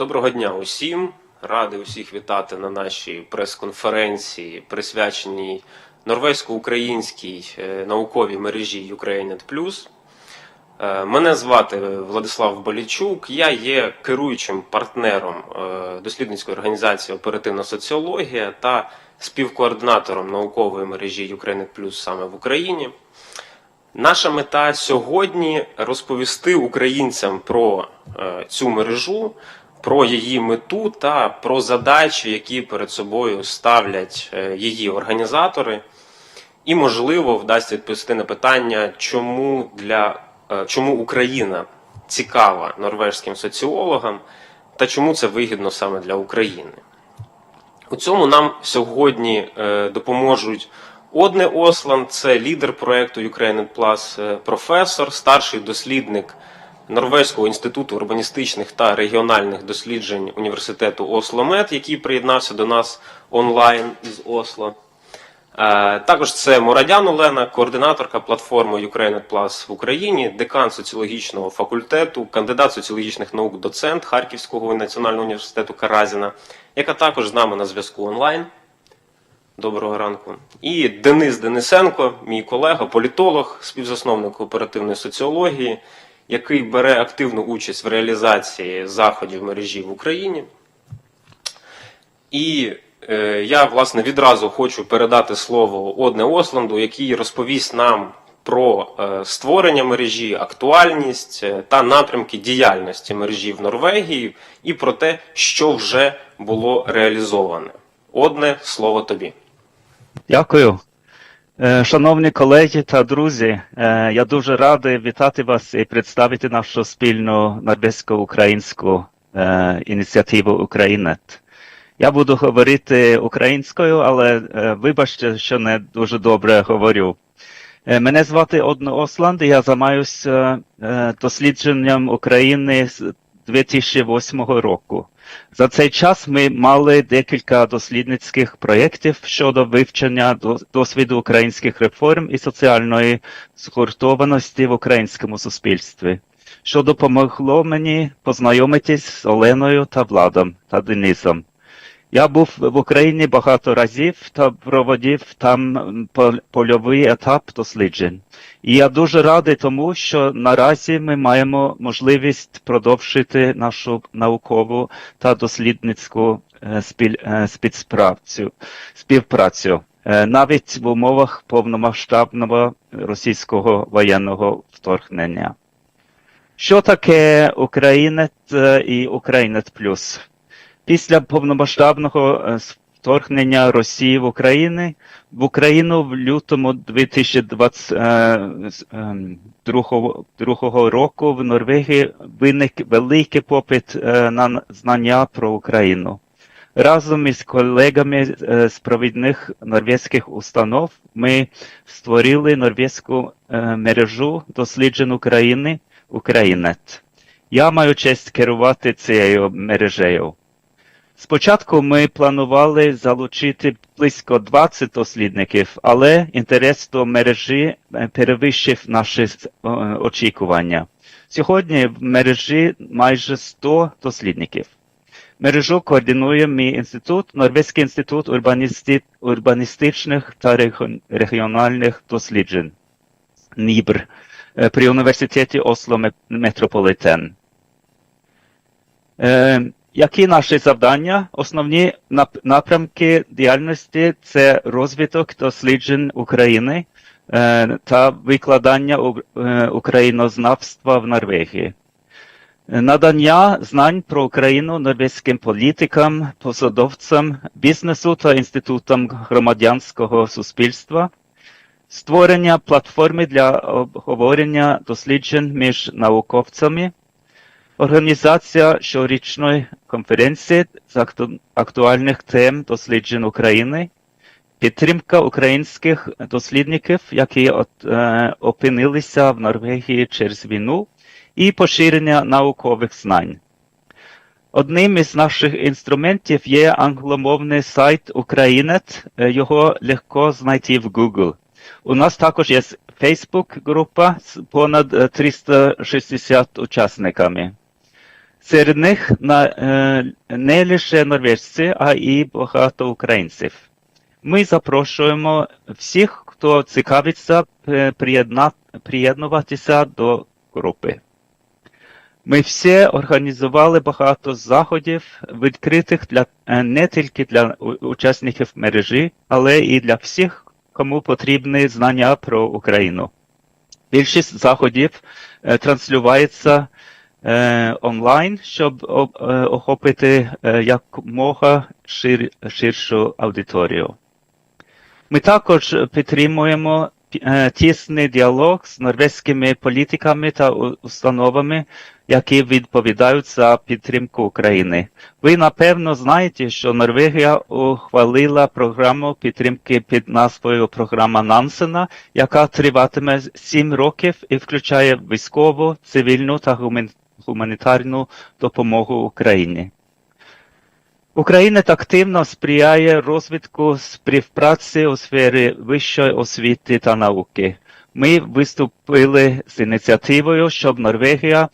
Доброго дня усім. Радий усіх вітати на нашій прес-конференції, присвяченій норвезько-українській е, науковій мережі UkraineNet+. Е, Мене звати Владислав Болічук. Я є керуючим партнером е, дослідницької організації Оперативна соціологія та співкоординатором наукової мережі UkraineNet+, саме в Україні. Наша мета сьогодні розповісти українцям про цю мережу, про її мету та про задачі, які перед собою ставлять е, її організатори. І, можливо, вдасться відповісти на питання, чому для е, чому Україна цікава норвежським соціологам та чому це вигідно саме для України. У цьому нам сьогодні е, допоможуть Одне Осланд, це лідер проекту Ukraine Plus, професор, старший дослідник Норвезького інституту урбаністичних та регіональних досліджень університету Осломет, який приєднався до нас онлайн із Осло. Е, Також це Морадян Олена, координаторка платформи Ukraine Plus в Україні, декан соціологічного факультету, кандидат соціологічних наук, доцент Харківського національного університету Каразіна, яка також з нами на зв'язку онлайн. Доброго ранку. І Денис Денисенко, мій колега, політолог, співзасновник оперативної соціології, який бере активну участь в реалізації заходів мережі в Україні. І е, я, власне, відразу хочу передати слово Одне Осланду, який розповість нам про е, створення мережі, актуальність е, та напрямки діяльності мережі в Норвегії і про те, що вже було реалізоване. Одне слово тобі. Дякую. Е, Шановні колеги та друзі, е, я дуже радий вітати вас і представити нашу спільну норвезько-українську е, ініціативу Українет. Я буду говорити українською, але вибачте, що не дуже добре говорю. Мене звати Одно Осланд, і я займаюся дослідженням України 2008 року. За цей час ми мали декілька дослідницьких проєктів щодо вивчення досвіду українських реформ і соціальної згуртованості в українському суспільстві, що допомогло мені познайомитись з Оленою та Владом та Денисом. Я був в Україні багато разів та проводив там польовий етап досліджень. І я дуже радий тому, що наразі ми маємо можливість продовжити нашу наукову та дослідницьку е, е, співпрацю, е, навіть в умовах повномасштабного російського воєнного вторгнення. Що таке Українет і Українет Плюс? Після повномасштабного е, вторгнення Росії в Україну в Україну в лютому 2022 року в Норвегії виник великий попит е, на знання про Україну. Разом із колегами е, з провідних норвезьких установ ми створили норвезьку е, мережу досліджень України Українет. Я маю честь керувати цією мережею. Спочатку ми планували залучити близько 20 дослідників, але інтерес до мережі е, перевищив наші е, очікування. Сьогодні в мережі майже 100 дослідників. Мережу координує мій інститут, Норвезький інститут урбаністи... урбаністичних та регіональних досліджень НІБР е, при університеті Осло Метрополітен. Які наші завдання? Основні напрямки діяльності це розвиток досліджень України е, та викладання е, українознавства в Норвегії. Надання знань про Україну норвезьким політикам, посадовцям, бізнесу та інститутам громадянського суспільства, створення платформи для обговорення досліджень між науковцями, Організація щорічної конференції з акту- актуальних тем досліджень України, підтримка українських дослідників, які от, е, опинилися в Норвегії через війну, і поширення наукових знань. Одним із наших інструментів є англомовний сайт Українет. Е, Його легко знайти в Google. У нас також є Facebook група з понад е, 360 учасниками. Серед них е, не лише норвежці, а і багато українців. Ми запрошуємо всіх, хто цікавиться е, приєднуватися до групи. Ми всі організували багато заходів, відкритих для е, не тільки для учасників мережі, але і для всіх, кому потрібні знання про Україну. Більшість заходів транслюється онлайн, щоб е, охопити е, якомога шир, ширшу аудиторію. Ми також підтримуємо е, тісний діалог з норвезькими політиками та установами, які відповідають за підтримку України. Ви напевно знаєте, що Норвегія ухвалила програму підтримки під назвою Програма Нансена, яка триватиме 7 років і включає військову, цивільну та гумен- гуманітарну допомогу Україні. Україна активно сприяє розвитку співпраці у сфері вищої освіти та науки. Ми виступили з ініціативою, щоб Норвегія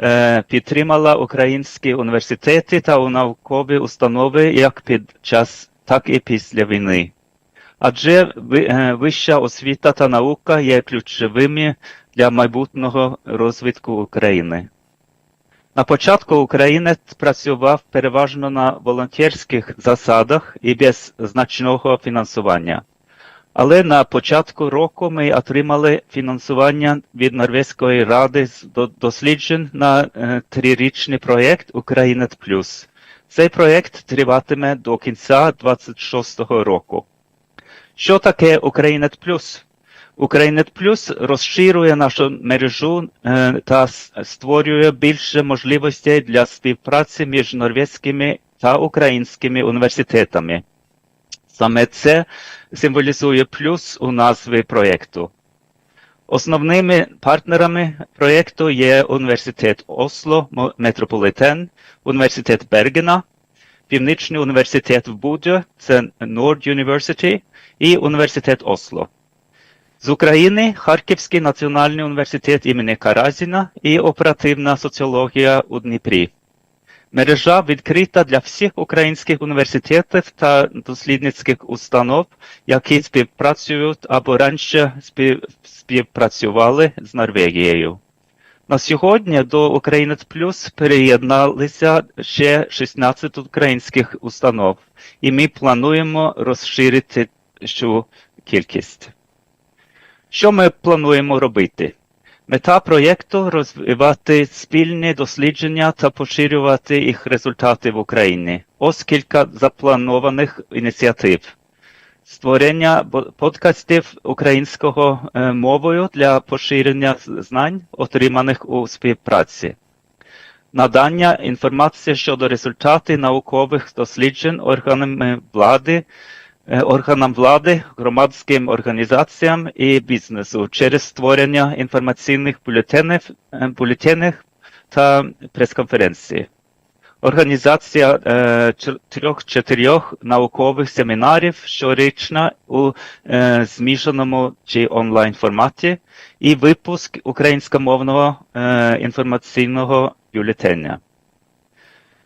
е, підтримала українські університети та наукові установи як під час, так і після війни. Адже е, вища освіта та наука є ключовими для майбутнього розвитку України. На початку українець працював переважно на волонтерських засадах і без значного фінансування. Але на початку року ми отримали фінансування від Норвезької ради з досліджень на е, трирічний проєкт Українет Плюс. Цей проєкт триватиме до кінця 26-го року. Що таке Українет Плюс? Українет Плюс розширює нашу мережу е, та створює більше можливостей для співпраці між норвезькими та українськими університетами. Саме це символізує плюс у назві проєкту. Основними партнерами проєкту є Університет Осло Метрополітен, Університет Бергена, Північний університет в Будо, це Nord University, і Університет Осло. З України Харківський національний університет імені Каразіна і оперативна соціологія у Дніпрі. Мережа відкрита для всіх українських університетів та дослідницьких установ, які співпрацюють або раніше співпрацювали з Норвегією. На сьогодні до Українець Плюс переєдналися ще 16 українських установ, і ми плануємо розширити цю кількість. Що ми плануємо робити? Мета проєкту розвивати спільні дослідження та поширювати їх результати в Україні. Ось кілька запланованих ініціатив. Створення подкастів українського е, мовою для поширення знань, отриманих у співпраці. Надання інформації щодо результатів наукових досліджень органами влади, органам влади, громадським організаціям і бізнесу через створення інформаційних бюлетенів, е, бюлетенів та прес-конференцій. Організація е, трьох-чотирьох наукових семінарів щорічно у е, змішаному чи онлайн форматі і випуск українськомовного е, інформаційного бюлетеня.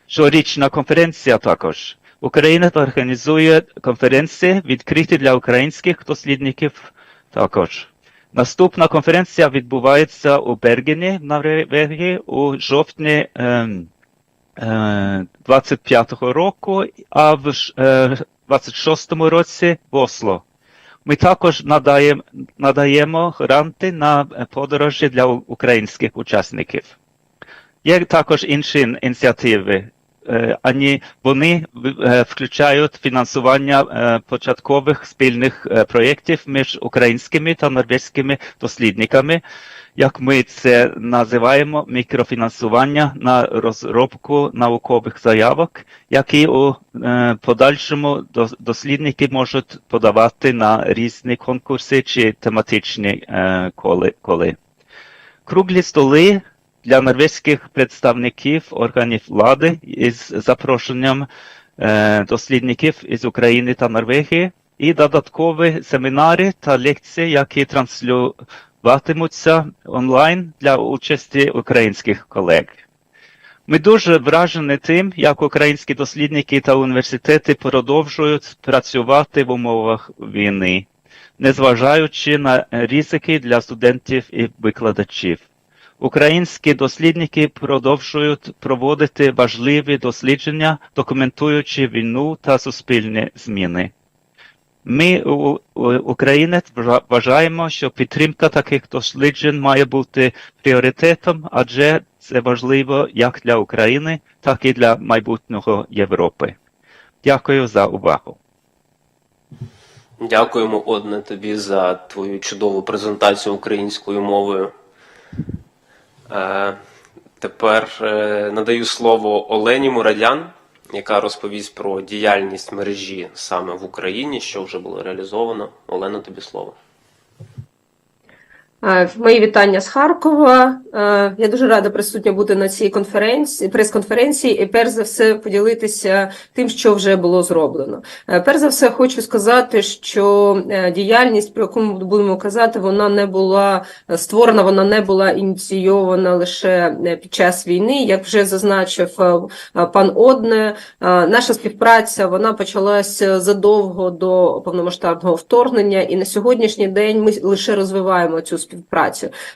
Щорічна конференція також. Україна організує конференції, відкриті для українських дослідників також. Наступна конференція відбувається у Бергені в Норвегії у жовтні ем, е, 25-го року, а в е, 26-му році в Осло. Ми також надаємо, надаємо гранти на е, подорожі для українських учасників. Є також інші ініціативи. Е, Ані вони е, включають фінансування е, початкових спільних проєктів між українськими та норвезькими дослідниками, як ми це називаємо, мікрофінансування на розробку наукових заявок, які у подальшому до- дослідники можуть подавати на різні конкурси чи тематичні коли. Круглі столи для норвезьких представників органів влади із запрошенням е, дослідників із України та Норвегії і додаткові семінари та лекції, які транслюватимуться онлайн для участі українських колег. Ми дуже вражені тим, як українські дослідники та університети продовжують працювати в умовах війни, незважаючи на ризики для студентів і викладачів. Українські дослідники продовжують проводити важливі дослідження, документуючи війну та суспільні зміни. Ми, українець, вважаємо, що підтримка таких досліджень має бути пріоритетом, адже це важливо як для України, так і для майбутнього Європи. Дякую за увагу. Дякуємо, Одне, тобі за твою чудову презентацію українською мовою. Е, тепер е, надаю слово Олені Мурадян, яка розповість про діяльність мережі саме в Україні, що вже було реалізовано. Олена, тобі слово. Е, Мої вітання з Харкова. Е, Я дуже рада присутня бути на цій конференції, прес-конференції, і перш за все поділитися тим, що вже було зроблено. Е, Перш за все, хочу сказати, що діяльність, про яку ми будемо казати, вона не була створена, вона не була ініційована лише під час війни. Як вже зазначив пан Одне, наша співпраця вона почалася задовго до повномасштабного вторгнення, і на сьогоднішній день ми лише розвиваємо цю співпрацю.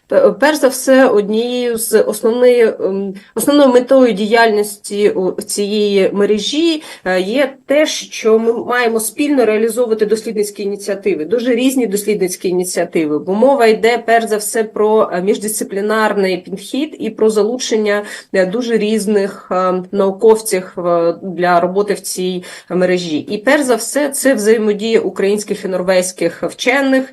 П- Перш за все, однією з основної, ем, основною метою діяльності у- цієї мережі е, є те, що ми маємо спільно реалізовувати дослідницькі ініціативи, дуже різні дослідницькі ініціативи, бо мова йде перш за все про е, міждисциплінарний підхід і про залучення е, дуже різних науковців для роботи в цій мережі. І перш за все, це взаємодія українських і норвезьких вчених,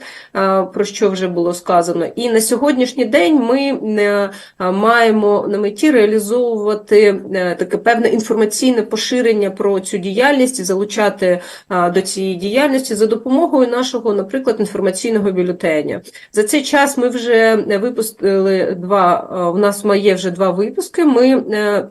про що вже було сказано. І на сьогоднішній день ми е, маємо на меті реалізовувати е, таке певне інформаційне поширення про цю діяльність і залучати е, до цієї діяльності за допомогою нашого, наприклад, інформаційного бюлетеня. За цей час ми вже випустили два. е, У нас є вже два випуски. Ми е,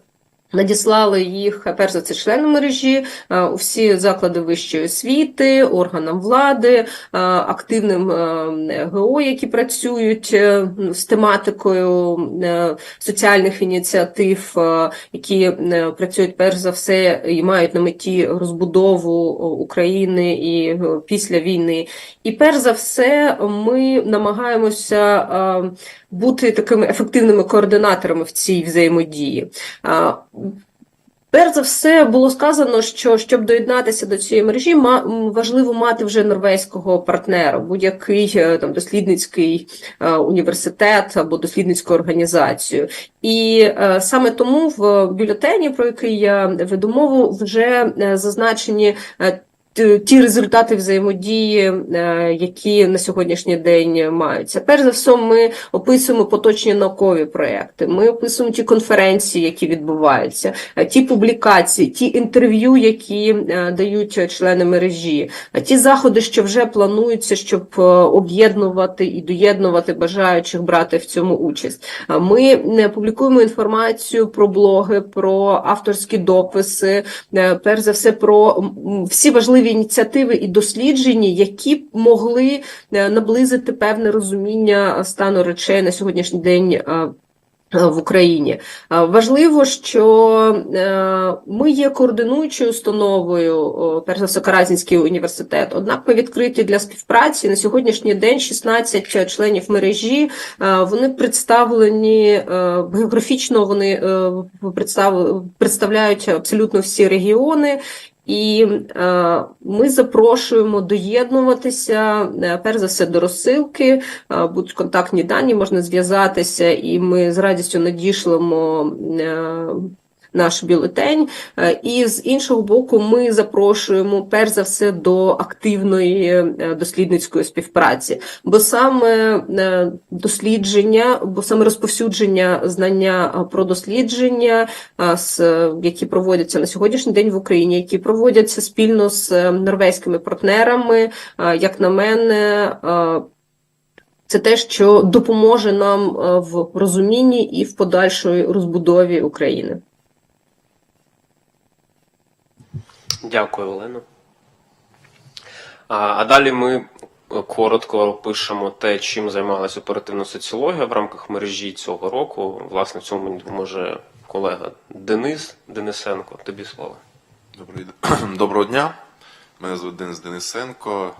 Надіслали їх перш за це членам мережі, е, у всі заклади вищої освіти, органам влади, е, активним е, ГО, які працюють е, з тематикою е, соціальних ініціатив, е, які е, працюють перш за все і мають на меті розбудову України і е, після війни. І перш за все, ми намагаємося е, бути такими ефективними координаторами в цій взаємодії. Перш за все було сказано, що щоб доєднатися до цієї мережі, важливо мати вже норвезького партнера, будь-який е, там дослідницький е, університет або дослідницьку організацію. І е, саме тому в бюлетені, про який я веду мову, вже зазначені. Ті результати взаємодії, е, які на сьогоднішній день маються. Перш за все, ми описуємо поточні наукові проекти. Ми описуємо ті конференції, які відбуваються, е, ті публікації, ті інтерв'ю, які е, дають члени мережі, ті заходи, що вже плануються, щоб об'єднувати і доєднувати бажаючих брати в цьому участь. Ми публікуємо інформацію про блоги, про авторські дописи, перш за все про всі важливі ініціативи і дослідження, які б могли е, наблизити певне розуміння стану речей на сьогоднішній день. е, е, В Україні Е, важливо, що е, ми є координуючою установою, перш за все, Каразінський університет. Однак ми відкриті для співпраці. На сьогоднішній день 16 членів мережі. е, Вони представлені е, географічно. Вони е, представ- представляють абсолютно всі регіони. І е, ми запрошуємо доєднуватися е, перш за все до розсилки, е, будуть контактні дані, можна зв'язатися, і ми з радістю надішлемо. Е, наш бюлетень, Е, і з іншого боку, ми запрошуємо перш за все до активної е, дослідницької співпраці, бо саме е, дослідження, бо саме розповсюдження знання про дослідження, які проводяться на сьогоднішній день в Україні, які проводяться спільно з норвезькими партнерами, як на мене. Це те, що допоможе нам в розумінні і в подальшої розбудові України. Дякую, Олено. А, а далі ми е, коротко опишемо те, чим займалася оперативна соціологія в рамках мережі цього року. Власне, в цьому допоможе колега Денис Денисенко. Тобі слово. Доброго дня. Мене звуть Денис Денисенко.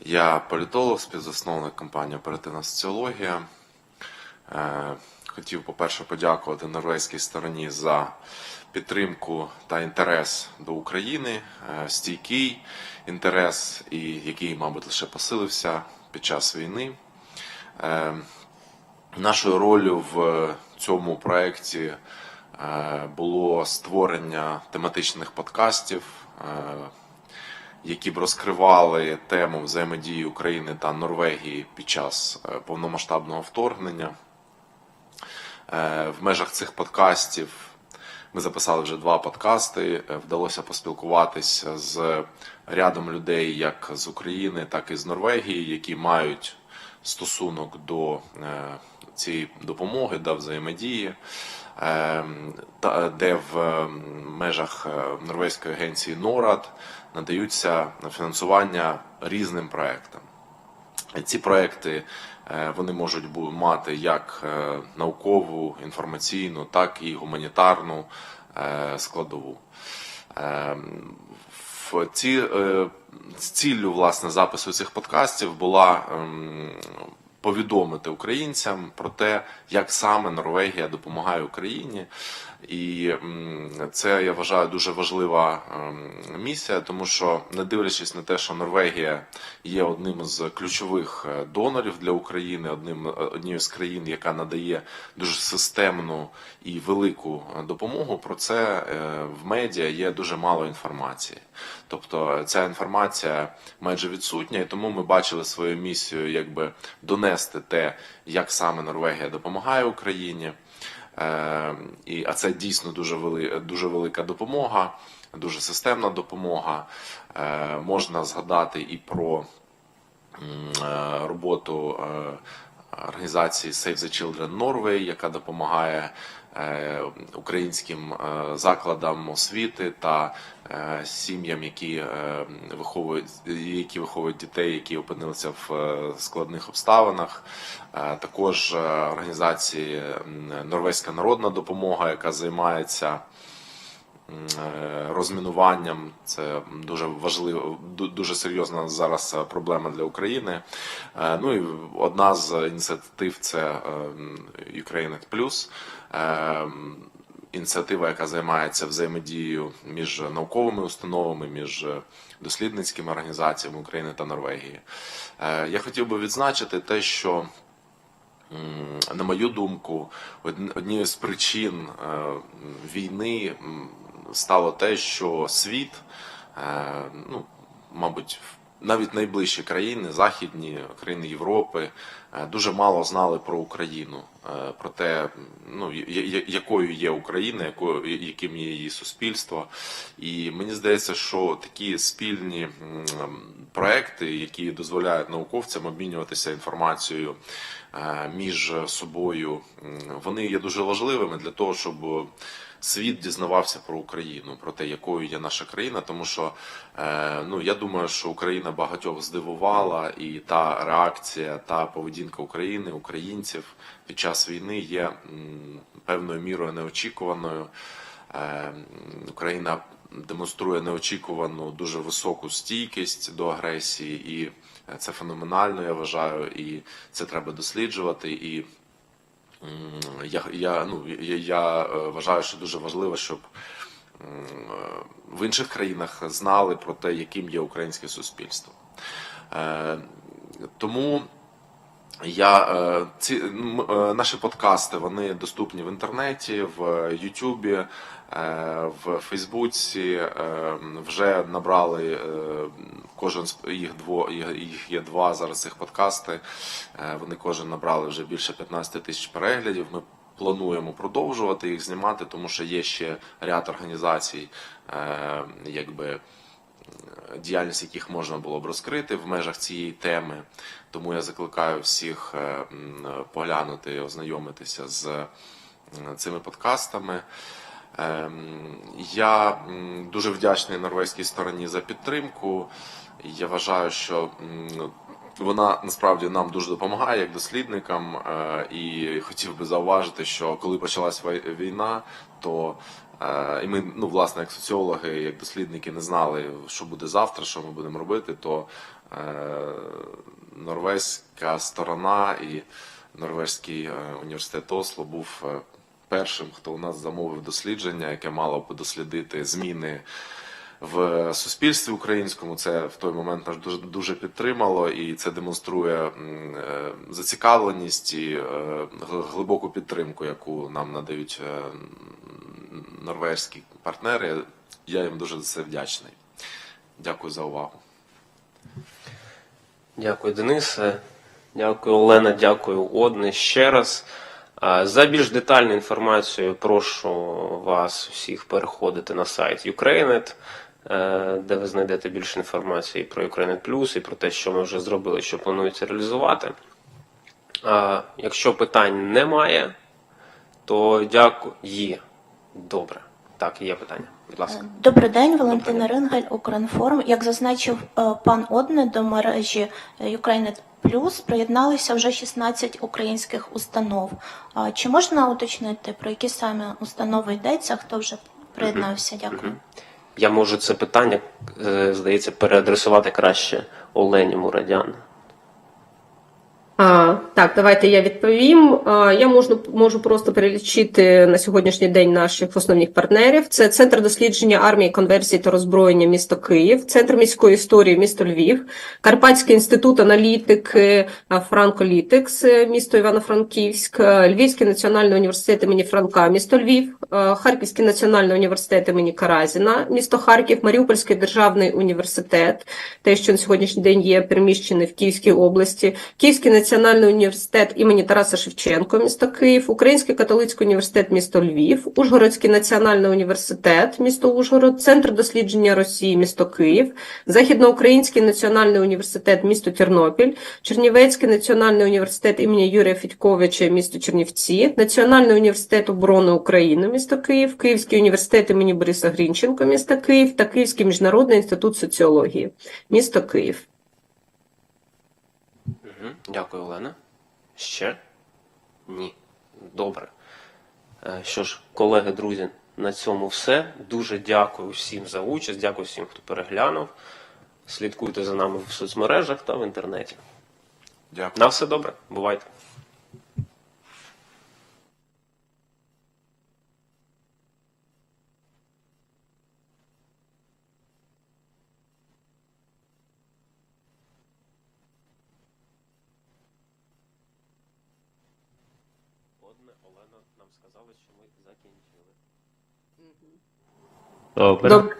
Я політолог, співзасновник компанії Оперативна соціологія. Хотів, по-перше, подякувати норвезькій стороні за підтримку та інтерес до України, е, стійкий інтерес, і який, мабуть, лише посилився під час війни. Е, Нашою ролью в цьому проєкті е, було створення тематичних подкастів, які б розкривали тему взаємодії України та Норвегії під час повномасштабного вторгнення. Е, В межах цих подкастів ми записали вже два подкасти. Е, Вдалося поспілкуватися з рядом людей як з України, так і з Норвегії, які мають стосунок до е, цієї допомоги, до взаємодії, де в межах Норвезької агенції НОРАД надаються фінансування різним проектам. Ці проекти вони можуть мати як е, наукову, інформаційну, так і гуманітарну е, складову. Е, В ці, е, з ціллю власне запису цих подкастів була ем, повідомити українцям про те, як саме Норвегія допомагає Україні. І це я вважаю дуже важлива ем, місія, тому що не дивлячись на те, що Норвегія є одним з ключових е, донорів для України, одним однією з країн, яка надає дуже системну і велику е, допомогу. Про це е, в медіа є дуже мало інформації. Тобто ця інформація майже відсутня, і тому ми бачили свою місію, якби донести те, як саме Норвегія допомагає Україні. Е, і, а це дійсно дуже, вели, дуже велика допомога, дуже системна допомога. Е, можна згадати і про е, роботу організації Save the Children Norway, яка допомагає е, українським е, закладам освіти та е, сім'ям, які виховують які виховують дітей, які опинилися в складних обставинах. Також організації Норвезька народна допомога, яка займається розмінуванням. Це дуже важливо, дуже серйозна зараз е, проблема для України. Е, Ну і одна з ініціатив це е, Ukraine Plus. Е, Ініціатива, яка займається взаємодією між науковими установами, між дослідницькими організаціями України та Норвегії. Е, Я хотів би відзначити те, що на мою думку, однією з причин е, війни стало те, що світ, е, ну, мабуть, навіть найближчі країни, західні країни Європи, е, дуже мало знали про Україну, е, про те, ну, якою є Україна, яким є її суспільство. І мені здається, що такі спільні проекти, які дозволяють науковцям обмінюватися інформацією між собою, вони є дуже важливими для того, щоб світ дізнавався про Україну, про те, якою є наша країна, тому що е, ну я думаю, що Україна багатьох здивувала, і та реакція, та поведінка України, українців під час війни є певною мірою неочікуваною. Е, Україна демонструє неочікувану дуже високу стійкість до агресії, і це феноменально, я вважаю, і це треба досліджувати. І я, я, ну, я, я е, вважаю, що дуже важливо, щоб е, в інших країнах знали про те, яким є українське суспільство. Е, Тому я ці наші подкасти вони доступні в інтернеті, в Ютубі, в Фейсбуці. е, Вже набрали е, кожен з їх дво їх є два зараз цих подкасти. Е, Вони кожен набрали вже більше 15 тисяч переглядів. Ми плануємо продовжувати їх знімати, тому що є ще ряд організацій, е, якби діяльність яких можна було б розкрити в межах цієї теми. Тому я закликаю всіх е, поглянути, ознайомитися з цими подкастами. Ем, Я дуже вдячний норвезькій стороні за підтримку. Я вважаю, що вона насправді нам дуже допомагає як дослідникам. е, І хотів би зауважити, що коли почалась війна, то е, і ми, ну власне, як соціологи, як дослідники, не знали, що буде завтра, що ми будемо робити, то е, норвезька сторона і Норвезький університет Осло був першим, хто у нас замовив дослідження, яке мало б дослідити зміни в суспільстві українському. Це в той момент нас дуже дуже підтримало, і це демонструє е, зацікавленість і е, глибоку підтримку, яку нам надають е, норвезькі партнери. Я їм дуже за це вдячний. Дякую за увагу. Дякую, Денисе. Дякую, Олена. Дякую, Одне. Ще раз. За більш детальну інформацію прошу вас всіх переходити на сайт Ukrainet, е, де ви знайдете більше інформації про Ukrainet Plus і про те, що ми вже зробили, що планується реалізувати. Якщо питань немає, то дякую. Є. Добре. Так, є питання. Будь ласка. Добрий день, Валентина Рингель, Укрінформ. Як зазначив е, пан Одне, до мережі е, Ukrainet Plus приєдналися вже 16 українських установ. Чи можна уточнити, про які саме установи йдеться, хто вже приєднався? Дякую. Я можу це питання, е, здається, переадресувати краще Олені Мурадян. Так, давайте я відповім. Я можу, можу просто перелічити на сьогоднішній день наших основних партнерів. Це Центр дослідження армії, конверсії та роззброєння місто Київ, Центр міської історії місто Львів, Карпатський інститут аналітики Франколітикс, е, місто Івано-Франківськ, е, Львівський національний університет імені Франка, місто Львів, е, Харківський національний університет імені Каразіна, місто Харків, Маріупольський державний університет, те, що на сьогоднішній день є переміщений в Київській області, Київський національний університет імені Тараса Шевченко, місто Київ, Український католицький університет, місто Львів, Ужгородський національний університет, місто Ужгород, Центр дослідження Росії, місто Київ, Західноукраїнський національний університет, місто Тернопіль, Чернівецький національний університет імені Юрія Федьковича, місто Чернівці, Національний університет оборони України, місто Київ, Київський університет імені Бориса Грінченко, місто Київ та Київський міжнародний інститут соціології, місто Київ. Дякую, Олена. Ще? Ні. Добре. Е, Що ж, колеги, друзі, на цьому все. Дуже дякую всім за участь, дякую всім, хто переглянув. Слідкуйте за нами в соцмережах та в інтернеті. Дякую. На все добре. Бувайте. Олена нам